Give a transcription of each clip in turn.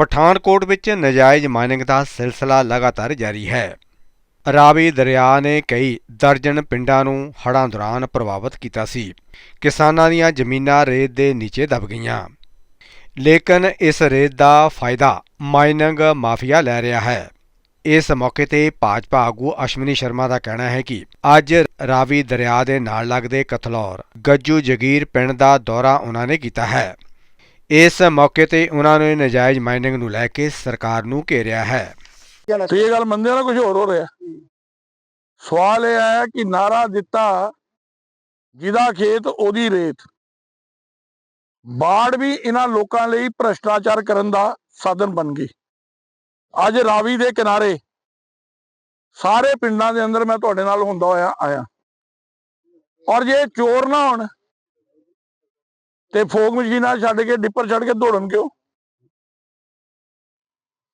ਪਠਾਨਕੋਟ ਵਿੱਚ ਨਜਾਇਜ਼ ਮਾਈਨਿੰਗ ਦਾ ਸਿਲਸਿਲਾ ਲਗਾਤਾਰ ਜਾਰੀ ਹੈ। ਰਾਵੀ ਦਰਿਆ ਨੇ ਕਈ ਦਰਜਨ ਪਿੰਡਾਂ ਨੂੰ ਹੜ੍ਹਾਂ ਦੌਰਾਨ ਪ੍ਰਭਾਵਿਤ ਕੀਤਾ ਸੀ। ਕਿਸਾਨਾਂ ਦੀਆਂ ਜ਼ਮੀਨਾਂ ਰੇਤ ਦੇ ਨੀਚੇ ਦਬ ਗਈਆਂ। ਲੇਕਿਨ ਇਸ ਰੇਤ ਦਾ ਫਾਇਦਾ ਮਾਈਨਿੰਗ ਮਾਫੀਆ ਲੈ ਰਿਹਾ ਹੈ। ਇਸ ਮੌਕੇ ਤੇ ਭਾਜਪਾ ਆਗੂ ਅਸ਼ਵਨੀ ਸ਼ਰਮਾ ਦਾ ਕਹਿਣਾ ਹੈ ਕਿ ਅੱਜ ਰਾਵੀ ਦਰਿਆ ਦੇ ਨਾਲ ਲੱਗਦੇ ਕਥਲੌਰ, ਗੱਜੂ ਜਗੀਰ ਪਿੰਡ ਦਾ ਦੌਰਾ ਉਹਨਾਂ ਨੇ ਕੀਤਾ ਹੈ। ਇਸ ਮੌਕੇ ਤੇ ਉਹਨਾਂ ਨੇ ਨਜਾਇਜ਼ ਮਾਈਨਿੰਗ ਨੂੰ ਲੈ ਕੇ ਸਰਕਾਰ ਨੂੰ ਘੇਰਿਆ ਹੈ। ਤੇ ਇਹ ਗੱਲ ਮੰਨਦੇ ਨਾ ਕੁਝ ਹੋਰ ਹੋ ਰਿਹਾ? ਸਵਾਲ ਇਹ ਹੈ ਕਿ ਨਾਰਾ ਦਿੱਤਾ ਜਿਹਦਾ ਖੇਤ ਉਹਦੀ ਰੇਤ। ਬਾੜ ਵੀ ਇਹਨਾਂ ਲੋਕਾਂ ਲਈ ਭ੍ਰਸ਼ਟਾਚਾਰ ਕਰਨ ਦਾ ਸਾਧਨ ਬਣ ਗਈ। ਅੱਜ ਰਾਵੀ ਦੇ ਕਿਨਾਰੇ ਸਾਰੇ ਪਿੰਡਾਂ ਦੇ ਅੰਦਰ ਮੈਂ ਤੁਹਾਡੇ ਨਾਲ ਹੁੰਦਾ ਹੋਇਆ ਆਇਆ। ਔਰ ਜੇ ਚੋਰ ਨਾ ਹੋਣ ਤੇ ਫੋਕ ਮਸ਼ੀਨਾਂ ਛੱਡ ਕੇ, ਡਿੱਪਰ ਛੱਡ ਕੇ ਦੌੜਨ ਕਿਉਂ?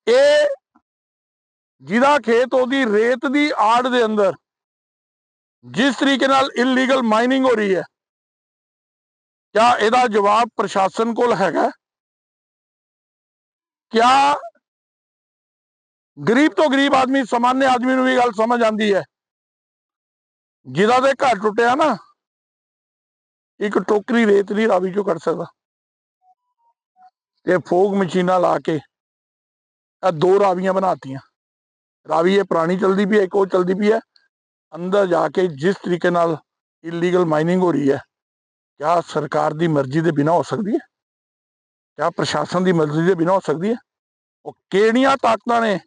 ਇਹ ਜਿਹਦਾ ਖੇਤ ਉਹਦੀ ਰੇਤ ਦੀ ਆੜ ਦੇ ਅੰਦਰ, ਜਿਸ ਤਰੀਕੇ ਨਾਲ ਇਲੀਗਲ ਮਾਈਨਿੰਗ ਹੋ ਰਹੀ ਹੈ, ਕਿਆ ਇਹਦਾ ਜਵਾਬ ਪ੍ਰਸ਼ਾਸਨ ਕੋਲ ਹੈਗਾ? ਕਿਆ ਗਰੀਬ ਤੋਂ ਗਰੀਬ ਆਦਮੀ ਸਾਮਾਨਯ ਆਦਮੀ ਨੂੰ ਵੀ ਗੱਲ ਸਮਝ ਆਉਂਦੀ ਹੈ? ਜਿਹਦਾ ਦੇ ਘਰ ਟੁੱਟਿਆ ਨਾ ਇੱਕ ਟੋਕਰੀ ਰੇਤ ਨਹੀਂ ਰਾਵੀ ਚੋਂ ਕੱਢ ਸਕਦਾ। ਇਹ ਫੋਗ ਮਸ਼ੀਨਾਂ ਲਾ ਕੇ ਇਹ ਦੋ ਰਾਵੀਆਂ ਬਣਾਤੀਆਂ। ਰਾਵੀ ਇਹ ਪੁਰਾਣੀ ਚਲਦੀ ਪਈ ਹੈ, ਇੱਕ ਉਹ ਚਲਦੀ ਪਈ ਹੈ। ਅੰਦਰ ਜਾ ਕੇ ਜਿਸ ਤਰੀਕੇ ਨਾਲ ਇਲੀਗਲ ਮਾਈਨਿੰਗ ਹੋ ਰਹੀ ਹੈ, ਕਿਆ ਸਰਕਾਰ ਦੀ ਮਰਜ਼ੀ ਦੇ ਬਿਨਾ ਹੋ ਸਕਦੀ ਹੈ? ਕਿਆ ਪ੍ਰਸ਼ਾਸਨ ਦੀ ਮਰਜ਼ੀ ਦੇ ਬਿਨਾ ਹੋ ਸਕਦੀ ਹੈ? ਉਹ ਕਿਹੜੀਆਂ ਤਾਕਤਾਂ ਨੇ?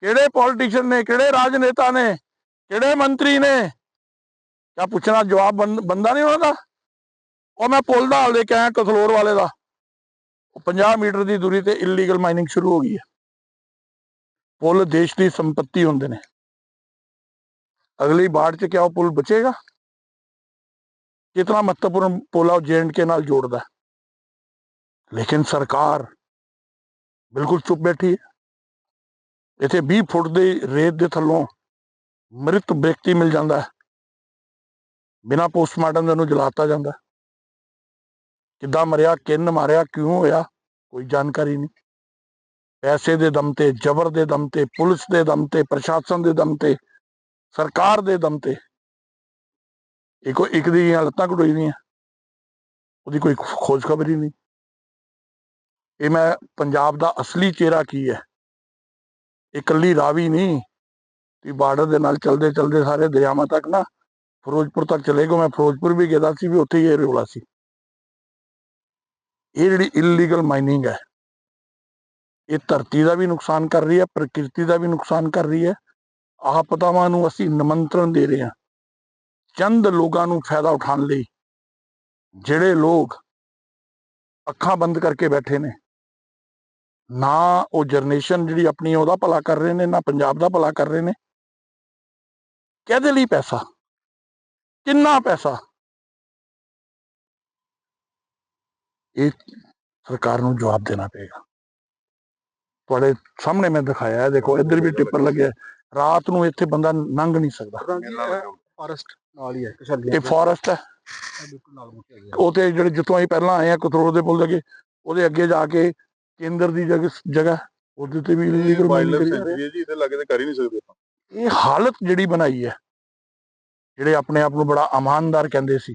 ਕਿਹੜੇ ਪੋਲੀਟੀਸ਼ੀਅਨ ਨੇ? ਕਿਹੜੇ ਰਾਜਨੇਤਾ ਨੇ? ਕਿਹੜੇ ਮੰਤਰੀ ਨੇ? ਕਿਆ ਪੁੱਛਣਾ ਜਵਾਬ ਬੰ- ਬੰਦਾ ਨਹੀਂ ਉਹਨਾਂ ਦਾ? ਉਹ ਮੈਂ ਪੁਲ ਦਾ ਹਾਲ ਦੇ ਕੇ ਆਇਆ ਕਥਲੋਰ ਵਾਲੇ ਦਾ। ਉਹ 50 ਮੀਟਰ ਦੀ ਦੂਰੀ ਤੇ ਇਲੀਗਲ ਮਾਈਨਿੰਗ ਸ਼ੁਰੂ ਹੋ ਗਈ ਹੈ। ਪੁਲ ਦੇਸ਼ ਦੀ ਸੰਪਤੀ ਹੁੰਦੇ ਨੇ। ਅਗਲੀ ਬਾੜ 'ਚ ਕਿਆ ਉਹ ਪੁਲ ਬਚੇਗਾ? ਕਿਤਨਾ ਮਹੱਤਵਪੂਰਨ ਪੁਲ ਆ ਉਹ ਕੇ ਨਾਲ ਜੋੜਦਾ ਲੇਕਿਨ ਸਰਕਾਰ ਬਿਲਕੁਲ ਚੁੱਪ ਬੈਠੀ ਹੈ। ਇੱਥੇ 20 ਫੁੱਟ ਦੇ ਰੇਤ ਦੇ ਥੱਲੋਂ ਮ੍ਰਿਤ ਵਿਅਕਤੀ ਮਿਲ ਜਾਂਦਾ ਹੈ। ਬਿਨਾਂ ਪੋਸਟਮਾਰਟਮ ਦੇ ਉਹਨੂੰ ਜਲਾਤਾ ਜਾਂਦਾ ਕਿੱਦਾਂ ਮਰਿਆ, ਕਿੰਨ ਮਾਰਿਆ, ਕਿਉਂ ਹੋਇਆ, ਕੋਈ ਜਾਣਕਾਰੀ ਨਹੀਂ। ਪੈਸੇ ਦੇ ਦਮ ਤੇ, ਜ਼ਬਰ ਦੇ ਦਮ ਤੇ, ਪੁਲਿਸ ਦੇ ਦਮ ਤੇ, ਪ੍ਰਸ਼ਾਸਨ ਦੇ ਦਮ ਤੇ, ਸਰਕਾਰ ਦੇ ਦਮ ਤੇ ਇੱਕੋ ਇੱਕ ਦੀਆਂ ਲੱਤਾਂ ਘਟੋਈ ਦੀਆਂ। ਉਹਦੀ ਕੋਈ ਖੋਜ ਖਬਰ ਹੀ ਨਹੀਂ। ਇਹ ਮੈਂ ਪੰਜਾਬ ਦਾ ਅਸਲੀ ਚਿਹਰਾ ਕੀ ਹੈ? ਇਹ ਇਕੱਲੀ ਰਾਵੀ ਨਹੀਂ। ਤੇ ਬਾਰਡਰ ਦੇ ਨਾਲ ਚਲਦੇ ਚਲਦੇ ਸਾਰੇ ਦਰਿਆਵਾਂ ਤੱਕ ਨਾ, ਫਿਰੋਜ਼ਪੁਰ ਤੱਕ ਚਲੇ ਗਏ। ਮੈਂ ਫਿਰੋਜ਼ਪੁਰ ਵੀ ਗਿਆ ਸੀ, ਵੀ ਉੱਥੇ ਹੀ ਇਹ ਰੋਲਾ ਸੀ। ਇਹ ਜਿਹੜੀ ਇਲੀਗਲ ਮਾਈਨਿੰਗ ਹੈ, ਇਹ ਧਰਤੀ ਦਾ ਵੀ ਨੁਕਸਾਨ ਕਰ ਰਹੀ ਹੈ, ਪ੍ਰਕਿਰਤੀ ਦਾ ਵੀ ਨੁਕਸਾਨ ਕਰ ਰਹੀ ਹੈ। ਆਪਦਾਵਾਂ ਨੂੰ ਅਸੀਂ ਨਿਮੰਤਰਣ ਦੇ ਰਹੇ ਹਾਂ। ਚੰਦ ਲੋਕਾਂ ਨੂੰ ਫਾਇਦਾ ਉਠਾਉਣ ਲਈ ਜਿਹੜੇ ਲੋਕ ਅੱਖਾਂ ਬੰਦ ਕਰਕੇ ਬੈਠੇ ਨੇ, ਨਾ ਉਹ ਜਨਰੇਸ਼ਨ ਜਿਹੜੀ ਆਪਣੀ ਉਹਦਾ ਭਲਾ ਕਰ ਰਹੇ ਨੇ, ਨਾ ਪੰਜਾਬ ਦਾ ਭਲਾ ਕਰ ਰਹੇ ਨੇ। ਕਿਹਦੇ ਲਈ ਪੈਸਾ? ਕਿੰਨਾ ਪੈਸਾ? ਇਹ ਸਰਕਾਰ ਨੂੰ ਜਵਾਬ ਦੇਣਾ ਪਏਗਾ। ਤੁਹਾਡੇ ਸਾਹਮਣੇ ਮੈਂ ਦਿਖਾਇਆ ਹੈ ਦੇਖੋ ਇੱਧਰ ਵੀ ਟਿੱਪਰ ਲੱਗਿਆ ਹੈ। ਰਾਤ ਨੂੰ ਇੱਥੇ ਬੰਦਾ ਲੰਘ ਨਹੀਂ ਸਕਦਾ। ਫਾਰੈਸਟ ਨਾਲ ਹੀ ਹੈ ਇਹ ਫੋਰੈਸਟ ਹੈ। ਉਹ ਤੇ ਜਿਹੜੇ ਜਿੱਥੋਂ ਅਸੀਂ ਪਹਿਲਾਂ ਆਏ ਆ ਕਥਰੋੜ ਦੇ ਪੁੱਲ ਦੇ ਅੱਗੇ ਉਹਦੇ ਅੱਗੇ ਜਾ ਕੇ ਕੇਂਦਰ ਦੀ ਜਗ੍ਹਾ ਉਹਦੇ ਤੇ ਵੀ illegal mining ਕਰੀ। ਜੀ ਇਹਦੇ ਲੱਗੇ ਤੇ ਕਰ ਹੀ ਨਹੀਂ ਸਕਦੇ ਆਪਾਂ। ਇਹ ਹਾਲਤ ਜਿਹੜੀ ਬਣਾਈ ਹੈ ਜਿਹੜੇ ਆਪਣੇ ਆਪ ਨੂੰ ਬੜਾ ਇਮਾਨਦਾਰ ਕਹਿੰਦੇ ਸੀ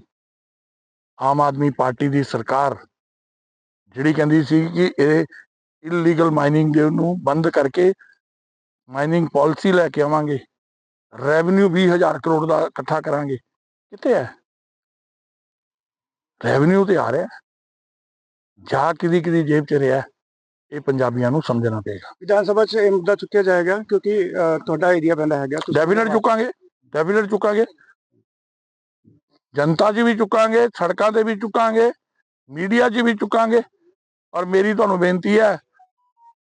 ਆਮ ਆਦਮੀ ਪਾਰਟੀ ਦੀ ਸਰਕਾਰ ਜਿਹੜੀ ਕਹਿੰਦੀ ਸੀ ਕਿ ਇਹ ਇਲੀਗਲ ਮਾਈਨਿੰਗ ਦੇ ਨੂੰ ਬੰਦ ਕਰਕੇ ਮਾਈਨਿੰਗ ਪਾਲਿਸੀ ਲੈ ਕੇ ਆਵਾਂਗੇ। ਰੈਵਨਿਊ 20000 ਕਰੋੜ ਦਾ ਇਕੱਠਾ ਕਰਾਂਗੇ। ਕਿੱਥੇ ਹੈ? ਰੈਵਨਿਊ ਤੇ ਆ ਰਿਹਾ। ਜਾ ਕਿਦੀ ਕਿਦੀ ਜੇਬ ਚ ਰਿਹਾ ਇਹ ਪੰਜਾਬੀਆਂ ਨੂੰ ਸਮਝਣਾ ਪਏਗਾ। ਵਿਧਾਨ ਸਭਾ 'ਚ ਇਹ ਮੁੱਦਾ ਚੁੱਕਿਆ ਜਾਏਗਾ ਕਿਉਂਕਿ ਤੁਹਾਡਾ ਏਰੀਆ ਪੈਂਦਾ ਹੈਗਾ ਤੁਸੀਂ- ਡੈਫੀਨੇਟ ਚੁੱਕਾਂਗੇ ਡੈਫੀਨੇਟ ਚੁੱਕਾਂਗੇ। ਜਨਤਾ 'ਚ ਵੀ ਚੁੱਕਾਂਗੇ ਸੜਕਾਂ ਤੇ ਵੀ ਚੁੱਕਾਂਗੇ ਮੀਡੀਆ 'ਚ ਵੀ ਚੁੱਕਾਂਗੇ। ਔਰ ਮੇਰੀ ਤੁਹਾਨੂੰ ਬੇਨਤੀ ਹੈ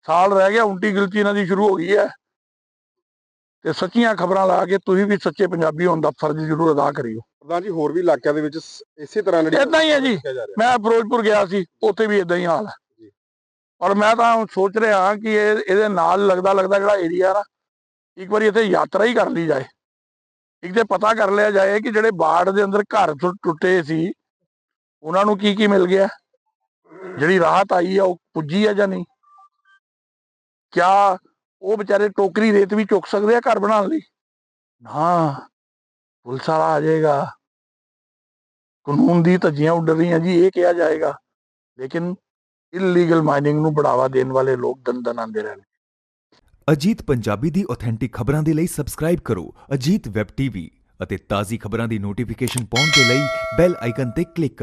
ਸਾਲ ਰਹਿ ਗਿਆ ਉਲਟੀ ਗਿਲਤੀ ਇਹਨਾਂ ਦੀ ਸ਼ੁਰੂ ਹੋ ਗਈ ਹੈ। ਤੇ ਸੱਚੀਆਂ ਖਬਰਾਂ ਲਾ ਕੇ ਤੁਸੀਂ ਵੀ ਸੱਚੇ ਪੰਜਾਬੀ ਹੋਣ ਦਾ ਫਰਜ਼ ਜ਼ਰੂਰ ਅਦਾ ਕਰਿਓ। ਪ੍ਰਧਾਨ ਜੀ ਹੋਰ ਵੀ ਇਲਾਕਿਆਂ ਦੇ ਵਿੱਚ ਇਸੇ ਤਰ੍ਹਾਂ ਲੜੀ ਏਦਾਂ ਹੀ ਹੈ ਜੀ। ਮੈਂ ਫਿਰੋਜ਼ਪੁਰ ਗਿਆ ਸੀ ਉੱਥੇ ਵੀ ਇਦਾਂ ਹੀ ਹਾਲ ਹੈ। ਔਰ ਮੈਂ ਤਾਂ ਸੋਚ ਰਿਹਾ ਕਿ ਇਹ ਇਹਦੇ ਨਾਲ ਲੱਗਦਾ ਲੱਗਦਾ ਜਿਹੜਾ ਏਰੀਆ ਨਾ ਇੱਕ ਵਾਰੀ ਇੱਥੇ ਯਾਤਰਾ ਹੀ ਕਰ ਲਈ ਜਾਏ। ਇੱਕ ਤੇ ਪਤਾ ਕਰ ਲਿਆ ਜਾਏ ਕਿ ਜਿਹੜੇ ਬਾੜ ਦੇ ਅੰਦਰ ਘਰ ਟੁੱਟੇ ਸੀ ਉਹਨਾਂ ਨੂੰ ਕੀ ਕੀ ਮਿਲ ਗਿਆ। ਜਿਹੜੀ ਰਾਹਤ ਆਈ ਆ, ਉਹ ਪੁੱਜੀ ਆ ਜਾਂ ਨਹੀਂ? ਕਿਆ ਉਹ ਵਿਚਾਰੇ ਟੋਕਰੀ ਰੇਤ ਵੀ ਚੁੱਕ ਸਕਦੇ ਆ ਘਰ ਬਣਾਉਣ ਲਈ? ਨਾ, ਪੁਲਿਸ ਵਾਲਾ ਆ ਜਾਏਗਾ। ਕਾਨੂੰਨ ਦੀ ਧੱਜੀਆਂ ਉੱਡ ਰਹੀਆਂ ਜੀ, ਇਹ ਕਿਹਾ ਜਾਏਗਾ। ਲੇਕਿਨ ਇਲੀਗਲ ਮਾਈਨਿੰਗ ਨੂੰ ਬੜਾਵਾ ਦੇਣ ਵਾਲੇ ਲੋਕ ਦਨ ਦਨ ਆਉਂਦੇ ਰਹਿਣ। ਅਜੀਤ ਪੰਜਾਬੀ ਦੀ ਆਥੈਂਟਿਕ ਖਬਰਾਂ ਦੇ ਲਈ ਸਬਸਕ੍ਰਾਈਬ ਕਰੋ ਅਜੀਤ ਵੈਬ ਟੀਵੀ ਅਤੇ ਤਾਜ਼ੀ ਖਬਰਾਂ ਦੀ ਨੋਟੀਫਿਕੇਸ਼ਨ ਪਾਉਣ ਦੇ ਲਈ ਬੈਲ ਆਈਕਨ ਤੇ ਕਲਿੱਕ